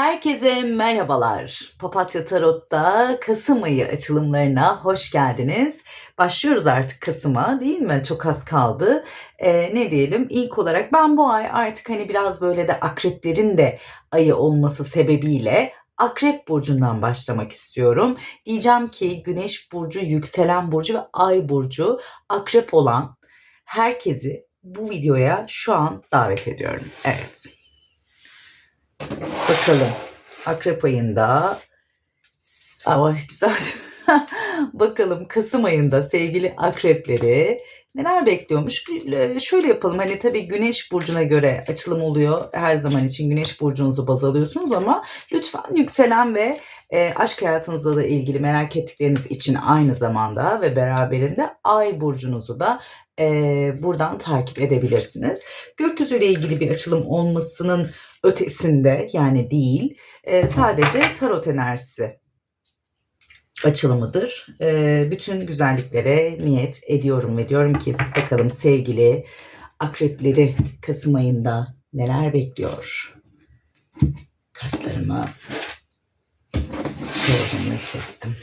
Herkese merhabalar. Papatya Tarot'ta Kasım ayı açılımlarına hoş geldiniz. Başlıyoruz artık Kasım'a değil mi? Çok az kaldı. Ee, ne diyelim? İlk olarak ben bu ay artık hani biraz böyle de akreplerin de ayı olması sebebiyle Akrep burcundan başlamak istiyorum. Diyeceğim ki Güneş burcu, yükselen burcu ve ay burcu akrep olan herkesi bu videoya şu an davet ediyorum. Evet. Bakalım. Akrep ayında ama güzel. Bakalım Kasım ayında sevgili akrepleri neler bekliyormuş? Ee, Şöyle yapalım. Hani tabii Güneş burcuna göre açılım oluyor. Her zaman için Güneş burcunuzu baz alıyorsunuz ama lütfen yükselen ve e, aşk hayatınızla da ilgili merak ettikleriniz için aynı zamanda ve beraberinde Ay burcunuzu da e, buradan takip edebilirsiniz. Gökyüzüyle ilgili bir açılım olmasının ötesinde yani değil e, sadece tarot enerjisi açılımıdır. E, bütün güzelliklere niyet ediyorum ve diyorum ki bakalım sevgili akrepleri Kasım ayında neler bekliyor? Kartlarımı sordum ve kestim.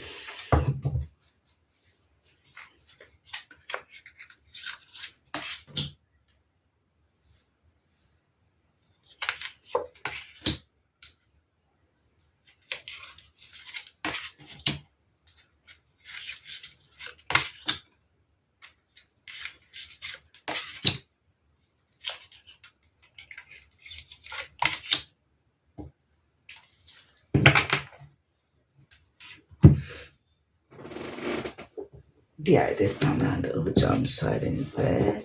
Diğer destemden de alacağım müsaadenizle.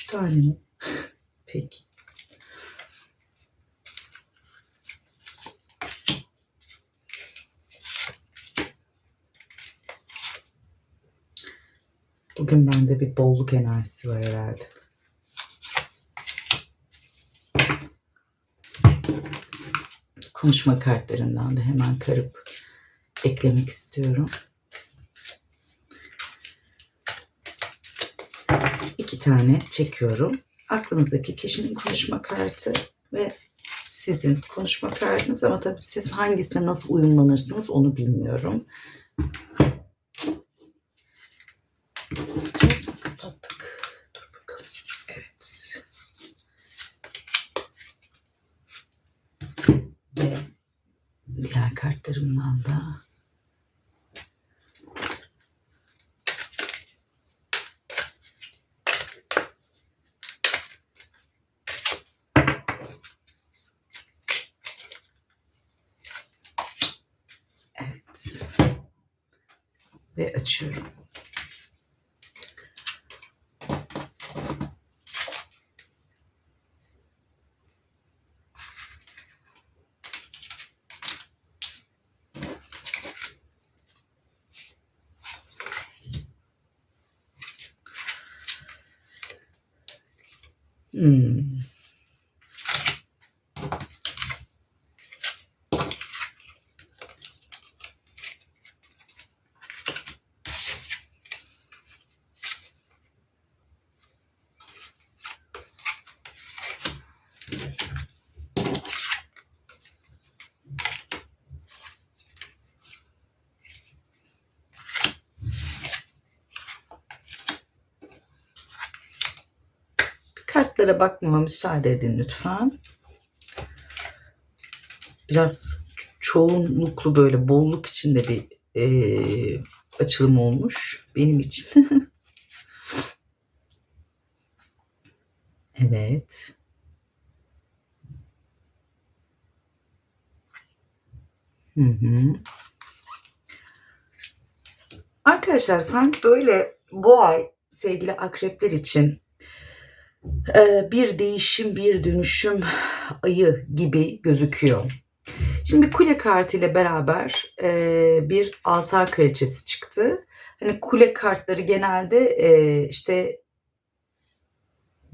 Üç tane mi? Peki. Bugün bende bir bolluk enerjisi var herhalde. Konuşma kartlarından da hemen karıp eklemek istiyorum. iki tane çekiyorum. Aklınızdaki kişinin konuşma kartı ve sizin konuşma kartınız ama tabii siz hangisine nasıl uyumlanırsınız onu bilmiyorum. Ters mi kapattık? Dur bakalım. Evet. Ve diğer kartlarımdan da 嗯。Kartlara bakmama müsaade edin lütfen. Biraz çoğunluklu böyle bolluk içinde bir e, açılım olmuş benim için. evet. Hı hı. Arkadaşlar sanki böyle bu ay sevgili akrepler için bir değişim, bir dönüşüm ayı gibi gözüküyor. Şimdi kule kartıyla beraber, eee, bir asa kraliçesi çıktı. Hani kule kartları genelde, eee, işte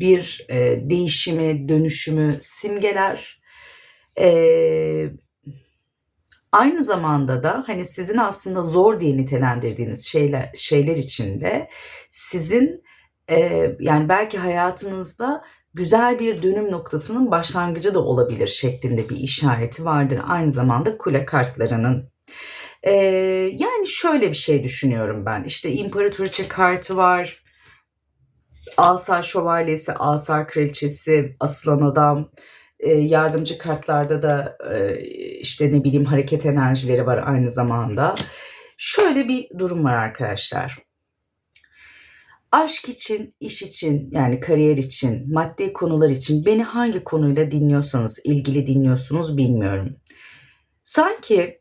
bir, eee, değişimi, dönüşümü simgeler. Aynı zamanda da, hani, sizin aslında zor diye nitelendirdiğiniz şeyler şeyler için de sizin, eee, yani, belki hayatınızda güzel bir dönüm noktasının başlangıcı da olabilir şeklinde bir işareti vardır aynı zamanda kule kartlarının. Eee, yani, şöyle bir şey düşünüyorum ben, işte, imparatoriçe kartı var. Asa şövalyesi, asa kraliçesi, asılan adam, eee, yardımcı kartlarda da, eee, işte, ne bileyim, hareket enerjileri var aynı zamanda. Şöyle bir durum var arkadaşlar. Aşk için, iş için, yani kariyer için, maddi konular için beni hangi konuyla dinliyorsanız, ilgili dinliyorsunuz bilmiyorum. Sanki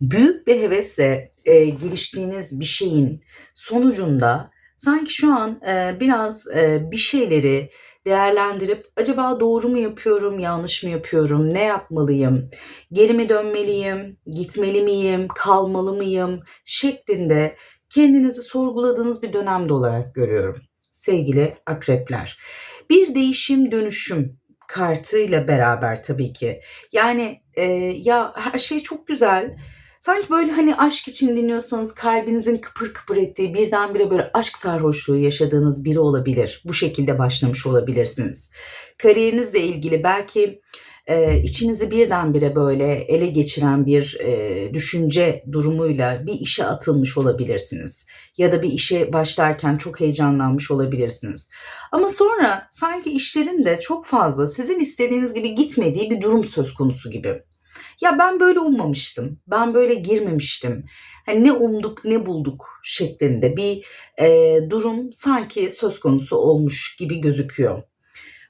büyük bir hevesle, eee, giriştiğiniz bir şeyin sonucunda sanki şu an, eee, biraz, eee, bir şeyleri değerlendirip acaba doğru mu yapıyorum, yanlış mı yapıyorum, ne yapmalıyım, geri mi dönmeliyim, gitmeli miyim, kalmalı mıyım şeklinde kendinizi sorguladığınız bir dönemde olarak görüyorum sevgili akrepler. Bir değişim, dönüşüm kartıyla beraber tabii ki. Yani, eee, ya her şey çok güzel. Sanki böyle, hani, aşk için dinliyorsanız kalbinizin kıpır kıpır ettiği, birdenbire böyle aşk sarhoşluğu yaşadığınız biri olabilir. Bu şekilde başlamış olabilirsiniz. Kariyerinizle ilgili belki, eee, içinizi birdenbire böyle ele geçiren bir, eee, düşünce durumuyla bir işe atılmış olabilirsiniz ya da bir işe başlarken çok heyecanlanmış olabilirsiniz. Ama sonra sanki işlerin de çok fazla sizin istediğiniz gibi gitmediği bir durum söz konusu gibi. Ya, ben böyle ummamıştım, ben böyle girmemiştim, hani, ne umduk ne bulduk şeklinde bir, eee, durum sanki söz konusu olmuş gibi gözüküyor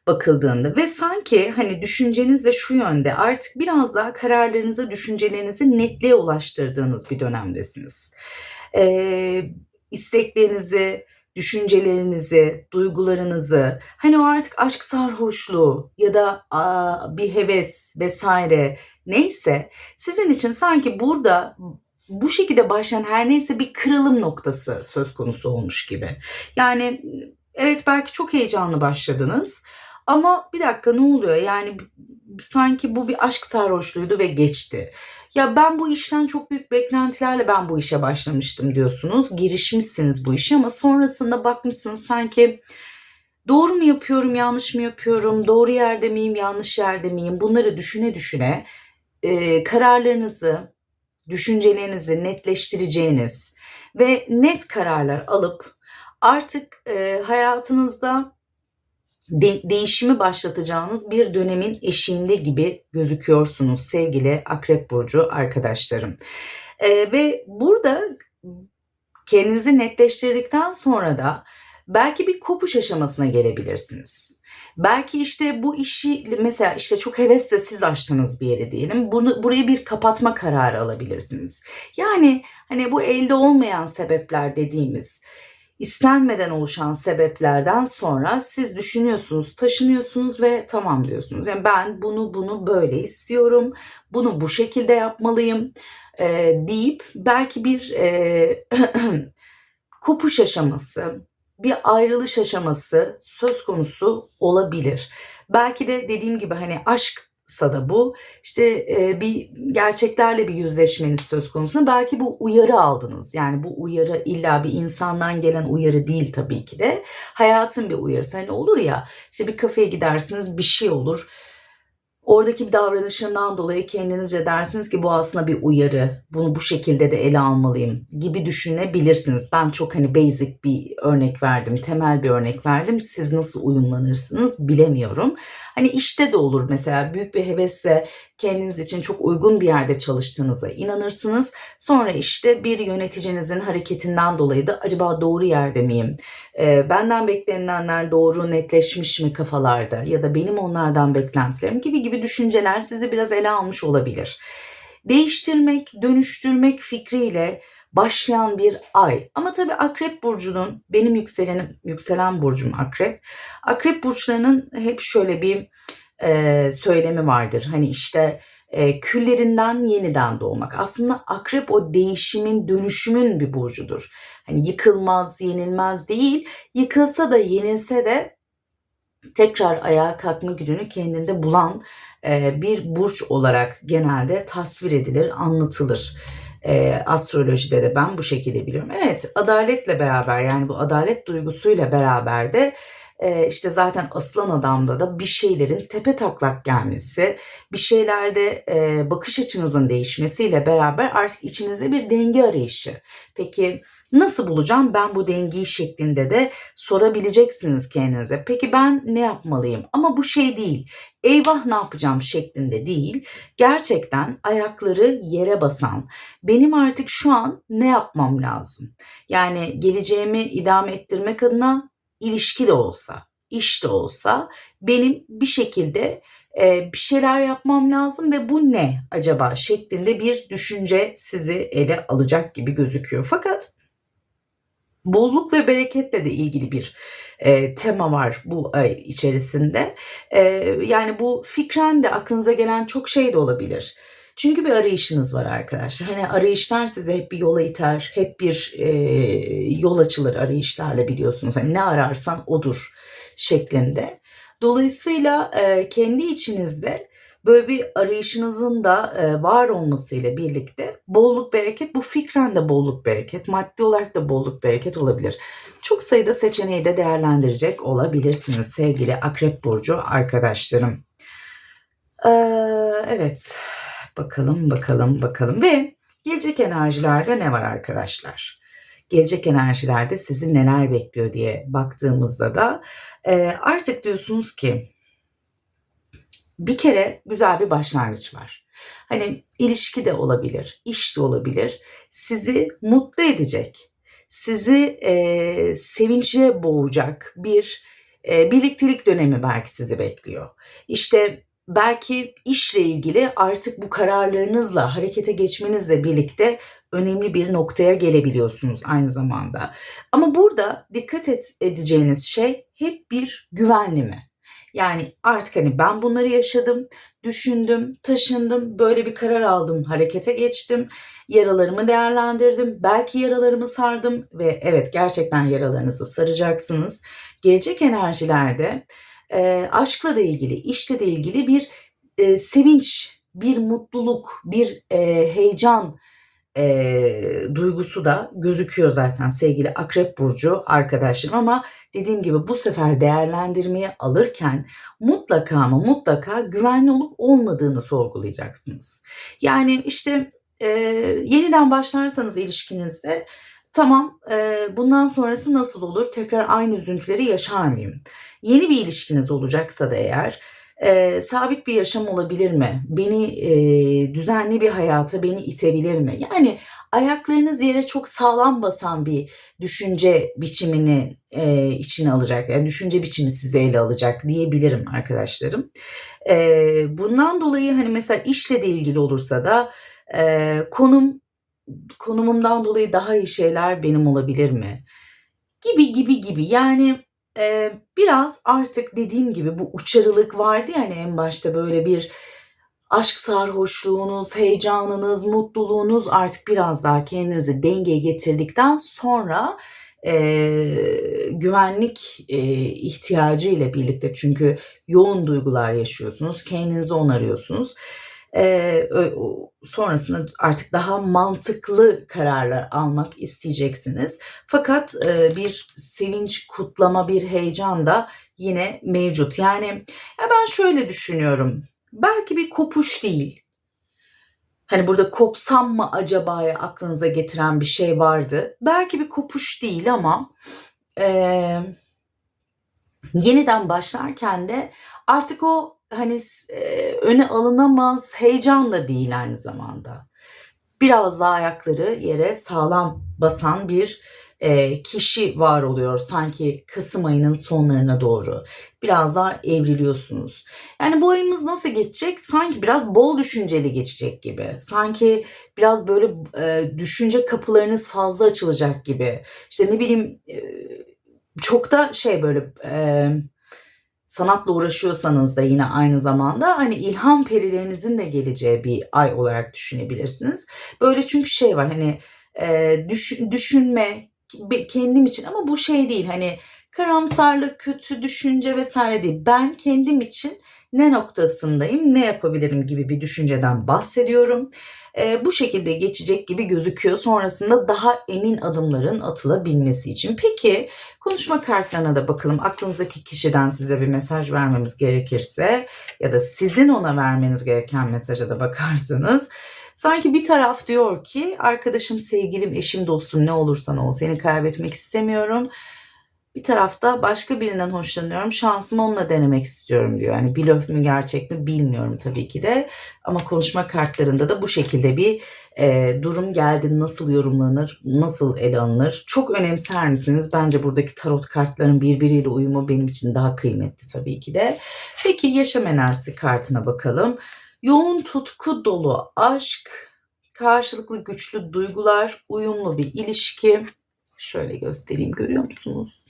bakıldığında ve sanki, hani, düşünceniz de şu yönde, artık biraz daha kararlarınızı, düşüncelerinizi netliğe ulaştırdığınız bir dönemdesiniz. Eee, isteklerinizi, düşüncelerinizi, duygularınızı, hani, o artık aşk sarhoşluğu ya da, aaa, bir heves vs. neyse sizin için sanki burada bu şekilde başlayan her neyse bir kırılım noktası söz konusu olmuş gibi. Yani, evet, belki çok heyecanlı başladınız ama bir dakika ne oluyor? Yani, sanki bu bir aşk sarhoşluğuydu ve geçti. Ya, ben bu işten çok büyük beklentilerle ben bu işe başlamıştım diyorsunuz. Girişmişsiniz bu işe ama sonrasında bakmışsınız sanki doğru mu yapıyorum, yanlış mı yapıyorum, doğru yerde miyim, yanlış yerde miyim? Bunları düşüne düşüne, eee, kararlarınızı, düşüncelerinizi netleştireceğiniz ve net kararlar alıp artık, eee, hayatınızda de değişimi başlatacağınız bir dönemin eşiğinde gibi gözüküyorsunuz sevgili Akrep burcu arkadaşlarım. Eee, ve burada kendinizi netleştirdikten sonra da belki bir kopuş aşamasına gelebilirsiniz. Belki, işte, bu işi mesela, işte, çok hevesle siz açtığınız bir yeri diyelim, bunu burayı bir kapatma kararı alabilirsiniz. Yani, hani, bu elde olmayan sebepler dediğimiz, istenmeden oluşan sebeplerden sonra siz düşünüyorsunuz, taşınıyorsunuz ve tamam diyorsunuz. Yani, ben bunu, bunu böyle istiyorum, bunu bu şekilde yapmalıyım, eee, deyip belki bir, eee, kopuş aşaması, bir ayrılış aşaması söz konusu olabilir. Belki de dediğim gibi, hani, aşksa da bu, işte, eee, bir gerçeklerle bir yüzleşmeniz söz konusu. Belki bu uyarı aldınız. Yani, bu uyarı illa bir insandan gelen uyarı değil tabii ki de. Hayatın bir uyarısı. Hani, olur ya, işte, bir kafeye gidersiniz, bir şey olur. Oradaki bir davranışından dolayı kendinizce dersiniz ki bu aslında bir uyarı, bunu bu şekilde de ele almalıyım gibi düşünebilirsiniz. Ben çok, hani, basic bir örnek verdim, temel bir örnek verdim. Siz nasıl uyumlanırsınız bilemiyorum. Hani, işte de olur mesela büyük bir hevesle kendiniz için çok uygun bir yerde çalıştığınıza inanırsınız. Sonra, işte, bir yöneticinizin hareketinden dolayı da acaba doğru yerde miyim, eee, benden beklenilenler doğru netleşmiş mi kafalarda ya da benim onlardan beklentilerim gibi gibi düşünceler sizi biraz ele almış olabilir. Değiştirmek, dönüştürmek fikriyle başlayan bir ay. Ama tabii Akrep burcunun benim yükselenim yükselen burcum Akrep. Akrep burçlarının hep şöyle bir e, söylemi vardır. Hani işte e, küllerinden yeniden doğmak. Aslında akrep o değişimin, dönüşümün bir burcudur. Hani yıkılmaz, yenilmez değil. Yıkılsa da yenilse de tekrar ayağa kalkma gücünü kendinde bulan e, bir burç olarak genelde tasvir edilir, anlatılır. E, astrolojide de ben bu şekilde biliyorum. Evet, adaletle beraber yani bu adalet duygusuyla beraber de e, işte zaten aslan adamda da bir şeylerin tepe taklak gelmesi, bir şeylerde bakış açınızın değişmesiyle beraber artık içinizde bir denge arayışı. Peki nasıl bulacağım ben bu dengeyi şeklinde de sorabileceksiniz kendinize. Peki ben ne yapmalıyım? Ama bu şey değil. Eyvah ne yapacağım şeklinde değil. Gerçekten ayakları yere basan, benim artık şu an ne yapmam lazım? Yani geleceğimi idame ettirmek adına ilişki de olsa, iş de olsa benim bir şekilde e, bir şeyler yapmam lazım ve bu ne acaba şeklinde bir düşünce sizi ele alacak gibi gözüküyor. Fakat bolluk ve bereketle de ilgili bir e, tema var bu ay içerisinde. E, yani bu fikren de aklınıza gelen çok şey de olabilir. Çünkü bir arayışınız var arkadaşlar. Hani arayışlar size hep bir yola iter, hep bir e, yol açılır arayışlarla biliyorsunuz. Hani ne ararsan odur şeklinde. Dolayısıyla e, kendi içinizde böyle bir arayışınızın da e, var olmasıyla birlikte bolluk bereket bu fikren de bolluk bereket, maddi olarak da bolluk bereket olabilir. Çok sayıda seçeneği de değerlendirecek olabilirsiniz sevgili Akrep Burcu arkadaşlarım. Ee, evet bakalım bakalım bakalım ve gelecek enerjilerde ne var arkadaşlar? Gelecek enerjilerde sizi neler bekliyor diye baktığımızda da e, artık diyorsunuz ki bir kere güzel bir başlangıç var. Hani ilişki de olabilir, iş de olabilir. Sizi mutlu edecek, sizi e, sevinçle boğacak bir e, birliktelik dönemi belki sizi bekliyor. İşte belki işle ilgili artık bu kararlarınızla harekete geçmenizle birlikte önemli bir noktaya gelebiliyorsunuz aynı zamanda. Ama burada dikkat et, edeceğiniz şey hep bir güvenli mi? Yani artık hani ben bunları yaşadım, düşündüm, taşındım, böyle bir karar aldım, harekete geçtim, yaralarımı değerlendirdim, belki yaralarımı sardım ve evet gerçekten yaralarınızı saracaksınız. Gelecek enerjilerde e, aşkla da ilgili, işle de ilgili bir e, sevinç, bir mutluluk, bir e, heyecan e, duygusu da gözüküyor zaten sevgili Akrep Burcu arkadaşlarım ama dediğim gibi bu sefer değerlendirmeye alırken mutlaka ama mutlaka güvenli olup olmadığını sorgulayacaksınız. Yani işte e, yeniden başlarsanız ilişkinizde tamam e, bundan sonrası nasıl olur tekrar aynı üzüntüleri yaşar mıyım? Yeni bir ilişkiniz olacaksa da eğer e, sabit bir yaşam olabilir mi? Beni e, düzenli bir hayata beni itebilir mi? Yani ayaklarınız yere çok sağlam basan bir düşünce biçimini e, içine alacak. Yani düşünce biçimi size ele alacak diyebilirim arkadaşlarım. E, bundan dolayı hani mesela işle de ilgili olursa da e, konum konumumdan dolayı daha iyi şeyler benim olabilir mi? Gibi gibi gibi yani e, biraz artık dediğim gibi bu uçarılık vardı yani en başta böyle bir aşk sarhoşluğunuz, heyecanınız, mutluluğunuz artık biraz daha kendinizi dengeye getirdikten sonra e, güvenlik e, ihtiyacı ile birlikte çünkü yoğun duygular yaşıyorsunuz, kendinizi onarıyorsunuz e, sonrasında artık daha mantıklı kararlar almak isteyeceksiniz. Fakat e, bir sevinç, kutlama, bir heyecan da yine mevcut. Yani ya ben şöyle düşünüyorum. Belki bir kopuş değil. Hani burada kopsam mı acaba ya aklınıza getiren bir şey vardı. Belki bir kopuş değil ama e, yeniden başlarken de artık o hani e, öne alınamaz heyecan da değil aynı zamanda. Biraz daha ayakları yere sağlam basan bir e, kişi var oluyor sanki Kasım ayının sonlarına doğru. Biraz daha evriliyorsunuz. Yani bu ayımız nasıl geçecek? Sanki biraz bol düşünceli geçecek gibi. Sanki biraz böyle e, düşünce kapılarınız fazla açılacak gibi. İşte ne bileyim çok da şey böyle sanatla uğraşıyorsanız da yine aynı zamanda hani ilham perilerinizin de geleceği bir ay olarak düşünebilirsiniz. Böyle çünkü şey var hani e, düş- düşünme kendim için ama bu şey değil hani karamsarlık, kötü düşünce vesaire değil. Ben kendim için ne noktasındayım, ne yapabilirim gibi bir düşünceden bahsediyorum. E, bu şekilde geçecek gibi gözüküyor. Sonrasında daha emin adımların atılabilmesi için. Peki konuşma kartlarına da bakalım. Aklınızdaki kişiden size bir mesaj vermemiz gerekirse ya da sizin ona vermeniz gereken mesaja da bakarsanız Sanki bir taraf diyor ki arkadaşım, sevgilim, eşim, dostum ne olursan ol seni kaybetmek istemiyorum. Bir tarafta başka birinden hoşlanıyorum. Şansımı onunla denemek istiyorum diyor. Yani blöf mü gerçek mi bilmiyorum tabii ki de. Ama konuşma kartlarında da bu şekilde bir e, durum geldi. Nasıl yorumlanır, nasıl ele alınır? Çok önemser misiniz? Bence buradaki tarot kartların birbiriyle uyumu benim için daha kıymetli tabii ki de. Peki yaşam enerjisi kartına bakalım. Yoğun tutku dolu aşk, karşılıklı güçlü duygular, uyumlu bir ilişki. Şöyle göstereyim görüyor musunuz?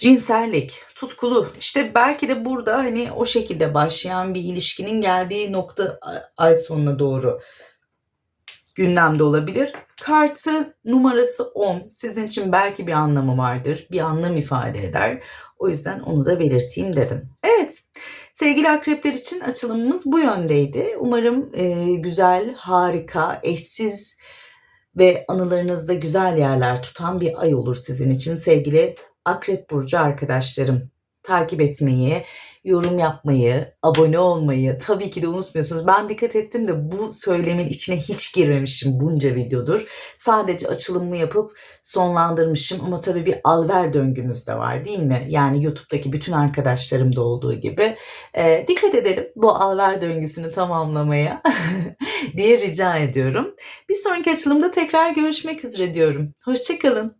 Cinsellik, tutkulu. İşte belki de burada hani o şekilde başlayan bir ilişkinin geldiği nokta ay sonuna doğru gündemde olabilir. Kartı numarası 10. Sizin için belki bir anlamı vardır. Bir anlam ifade eder. O yüzden onu da belirteyim dedim. Evet. Sevgili akrepler için açılımımız bu yöndeydi. Umarım e, güzel, harika, eşsiz ve anılarınızda güzel yerler tutan bir ay olur sizin için sevgili Akrep Burcu arkadaşlarım. Takip etmeyi, yorum yapmayı, abone olmayı tabii ki de unutmuyorsunuz. Ben dikkat ettim de bu söylemin içine hiç girmemişim bunca videodur. Sadece açılımımı yapıp sonlandırmışım ama tabii bir alver döngümüz de var değil mi? Yani YouTube'daki bütün arkadaşlarımda olduğu gibi. Ee, dikkat edelim bu alver döngüsünü tamamlamaya diye rica ediyorum. Bir sonraki açılımda tekrar görüşmek üzere diyorum. Hoşçakalın.